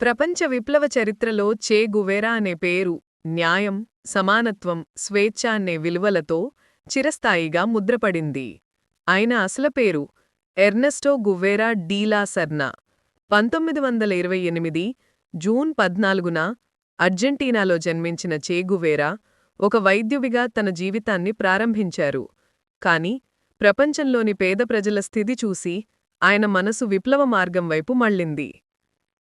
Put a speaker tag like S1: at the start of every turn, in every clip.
S1: ప్రపంచ విప్లవ చరిత్రలో చే గువేరా అనే పేరు న్యాయం సమానత్వం స్వేచ్ఛ అనే విలువలతో చిరస్థాయిగా ముద్రపడింది. ఆయన అసలు పేరు ఎర్నెస్టో గువేరా డీలా సర్నా. పంతొమ్మిది వందల ఇరవై ఎనిమిది జూన్ పద్నాలుగున అర్జెంటీనాలో జన్మించిన చే గువేరా ఒక వైద్యువిగా తన జీవితాన్ని ప్రారంభించారు. కాని ప్రపంచంలోని పేద ప్రజల స్థితి చూసి ఆయన మనసు విప్లవ మార్గం వైపు మళ్ళింది.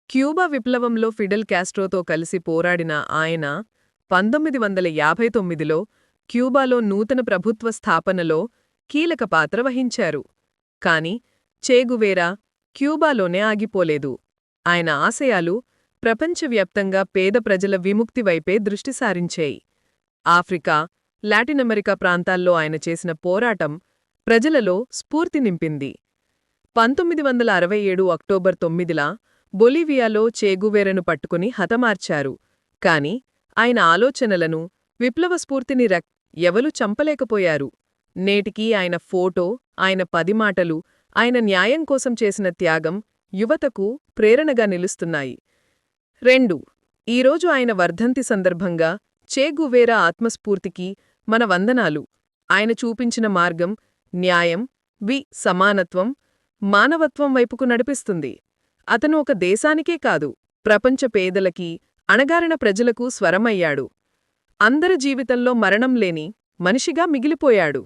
S1: క్యూబా విప్లవంలో ఫిడెల్ క్యాస్ట్రోతో కలిసి పోరాడిన ఆయన పంతొమ్మిది వందల యాభై తొమ్మిదిలో క్యూబాలో నూతన ప్రభుత్వ స్థాపనలో కీలక పాత్ర వహించారు. కాని చేగువేరా క్యూబాలోనే ఆగిపోలేదు. ఆయన ఆశయాలు ప్రపంచవ్యాప్తంగా పేద ప్రజల విముక్తి వైపే దృష్టి సారించాయి. ఆఫ్రికా లాటినమెరికా ప్రాంతాల్లో ఆయన చేసిన పోరాటం ప్రజలలో స్ఫూర్తి నింపింది. పంతొమ్మిది వందల అరవై ఏడు అక్టోబర్ తొమ్మిదిలా బొలివియాలో చేగువేరను పట్టుకుని హతమార్చారు. కాని ఆయన ఆలోచనలను విప్లవ స్ఫూర్తిని రక్ ఎవలు చంపలేకపోయారు. నేటికీ ఆయన ఫోటో ఆయన పది మాటలు ఆయన న్యాయం కోసం చేసిన త్యాగం యువతకు ప్రేరణగా నిలుస్తున్నాయి. రెండు ఈరోజు ఆయన వర్ధంతి సందర్భంగా చేగువేరా ఆత్మస్ఫూర్తికి మన వందనాలు. ఆయన చూపించిన మార్గం న్యాయం వి సమానత్వం మానవత్వం వైపుకు నడిపిస్తుంది. అతను ఒక దేశానికే కాదు ప్రపంచ పేదలకి అణగారిన ప్రజలకు స్వరమయ్యాడు. అందరి జీవితంలో మరణం లేని మనిషిగా మిగిలిపోయాడు.